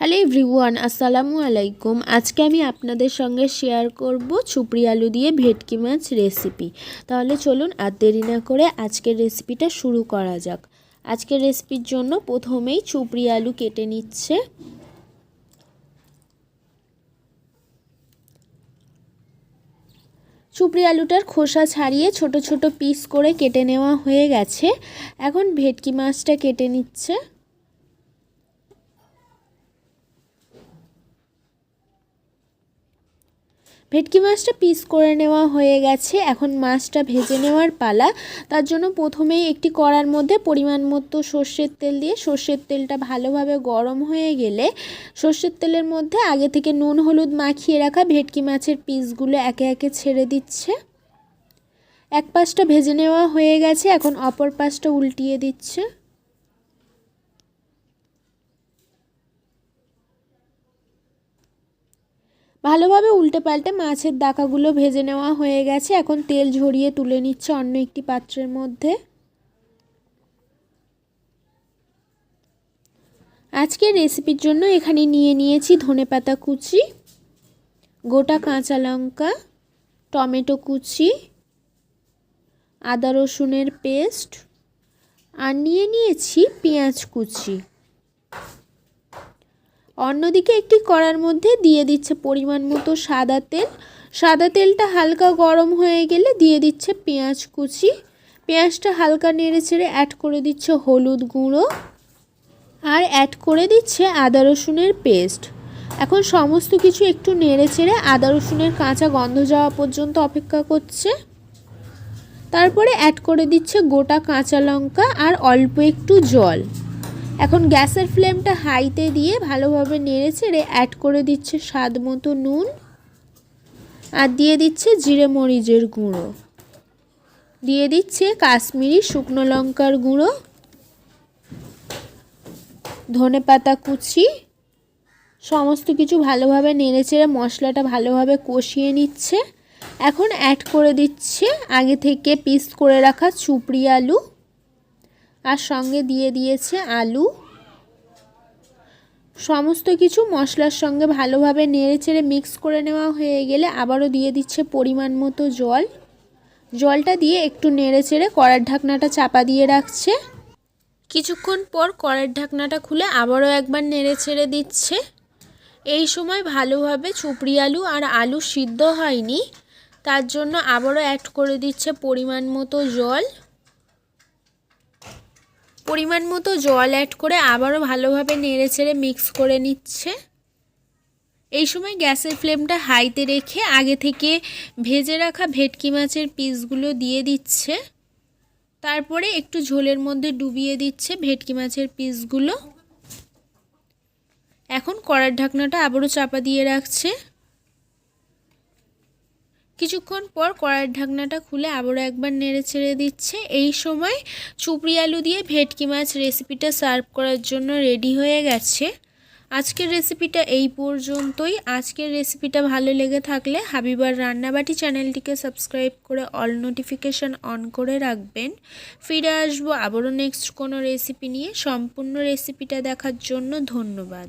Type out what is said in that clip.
Hello everyone, আসসালামু আলাইকুম। আজকে আমি আপনাদের সঙ্গে শেয়ার করব ছুপড়ি আলু দিয়ে ভেটকি মাছ রেসিপি তাহলে চলুন আর দেরি না করে আজকের রেসিপিটা শুরু করা যাক। আজকের রেসিপির জন্য প্রথমেই ছুপড়ি আলু কেটে নিচ্ছে। চুপড়ি আলুটার খোসা ছাড়িয়ে ছোট ছোট পিস করে কেটে নেওয়া হয়ে গেছে। এখন ভেটকি মাছটা কেটে নিচ্ছে। ভেটকি মাছটা পিস করে নেওয়া হয়ে গেছে। এখন মাছটা ভেজে নেওয়ার পালা। তার জন্য প্রথমেই একটি কড়ার মধ্যে পরিমাণ মতো সর্ষের তেল দিয়ে, সর্ষের তেলটা ভালোভাবে গরম হয়ে গেলে সর্ষের তেলের মধ্যে আগে থেকে নুন, হলুদ মাখিয়ে রাখা ভেটকি মাছের পিসগুলো একে একে ছেড়ে দিচ্ছে। এক পাশটা ভেজে নেওয়া হয়ে গেছে। এখন অপর পাশটা উল্টিয়ে দিচ্ছে। ভালোভাবে উল্টে পাল্টে মাছের দাকাগুলো ভেজে নেওয়া হয়ে গেছে। এখন তেল ঝরিয়ে তুলে নিচ্ছে অন্য একটি পাত্রের মধ্যে। আজকের রেসিপির জন্য এখানে নিয়ে নিয়েছি ধনে পাতা কুচি, গোটা কাঁচা লঙ্কা, টমেটো কুচি, আদা রসুনের পেস্ট, আর নিয়ে নিয়েছি পেঁয়াজ কুচি। অন্যদিকে একটি কড়ার মধ্যে দিয়ে দিচ্ছে পরিমাণ মতো সাদা তেল। সাদা তেলটা হালকা গরম হয়ে গেলে দিয়ে দিচ্ছে পেঁয়াজ কুচি। পেঁয়াজটা হালকা নেড়ে ছেড়ে অ্যাড করে দিচ্ছে হলুদ গুঁড়ো আর অ্যাড করে দিচ্ছে আদা রসুনের পেস্ট এখন সমস্ত কিছু একটু নেড়ে চেড়ে আদা রসুনের কাঁচা গন্ধ যাওয়া পর্যন্ত অপেক্ষা করছে। তারপরে অ্যাড করে দিচ্ছে গোটা কাঁচা লঙ্কা আর অল্প একটু জল। এখন গ্যাসের ফ্লেমটা হাইতে দিয়ে ভালোভাবে নেড়ে ছেড়ে অ্যাড করে দিচ্ছে স্বাদ মতো নুন আর দিয়ে দিচ্ছে জিরে মরিচের গুঁড়ো। দিয়ে দিচ্ছে কাশ্মীরি শুকনো লঙ্কার গুঁড়ো, ধনে পাতা কুচি, সমস্ত কিছু ভালোভাবে নেড়ে চেড়ে মশলাটা ভালোভাবে কষিয়ে নিচ্ছে। এখন অ্যাড করে দিচ্ছে আগে থেকে পিস করে রাখা চুপড়ি আলু। আর সঙ্গে দিয়ে দিয়েছে আলু। সমস্ত কিছু মশলার সঙ্গে ভালোভাবে নেড়ে চেড়ে মিক্স করে নেওয়া হয়ে গেলে আবারও দিয়ে দিচ্ছে পরিমাণ মতো জল। জলটা দিয়ে একটু নেড়ে চেড়ে কড়ার ঢাকনাটা চাপা দিয়ে রাখছে। কিছুক্ষণ পর কড়ার ঢাকনাটা খুলে আবারও একবার নেড়ে ছেড়ে দিচ্ছে। এই সময় ভালোভাবে চুপড়ি আলু আর আলু সিদ্ধ হয়নি, তার জন্য আবারও অ্যাড করে দিচ্ছে পরিমাণ মতো জল। পরিমাণ মতো জল অ্যাড করে আবারও ভালোভাবে নেড়ে ছেড়ে মিক্স করে নিচ্ছে। এই সময় গ্যাসের ফ্লেমটা হাইতে রেখে আগে থেকে ভেজে রাখা ভেটকি মাছের পিসগুলো দিয়ে দিচ্ছে। তারপরে একটু ঝোলের মধ্যে ডুবিয়ে দিচ্ছে ভেটকি মাছের পিসগুলো। এখন কড়ার ঢাকনাটা আবারও চাপা দিয়ে রাখছে। কিছুক্ষণ পর কড়াইয়ের ঢাকনাটা খুলে আবারও একবার নেড়ে ছেড়ে দিচ্ছে। এই সময় চুপড়ি আলু দিয়ে ভেটকি মাছ রেসিপিটা সার্ভ করার জন্য রেডি হয়ে গেছে। আজকের রেসিপিটা এই পর্যন্তই। আজকের রেসিপিটা ভালো লেগে থাকলে হাবিবার রান্নাবাটি চ্যানেলটিকে সাবস্ক্রাইব করে অল নোটিফিকেশান অন করে রাখবেন। ফিরে আসব আবারও নেক্সট কোনো রেসিপি নিয়ে। সম্পূর্ণ রেসিপিটা দেখার জন্য ধন্যবাদ।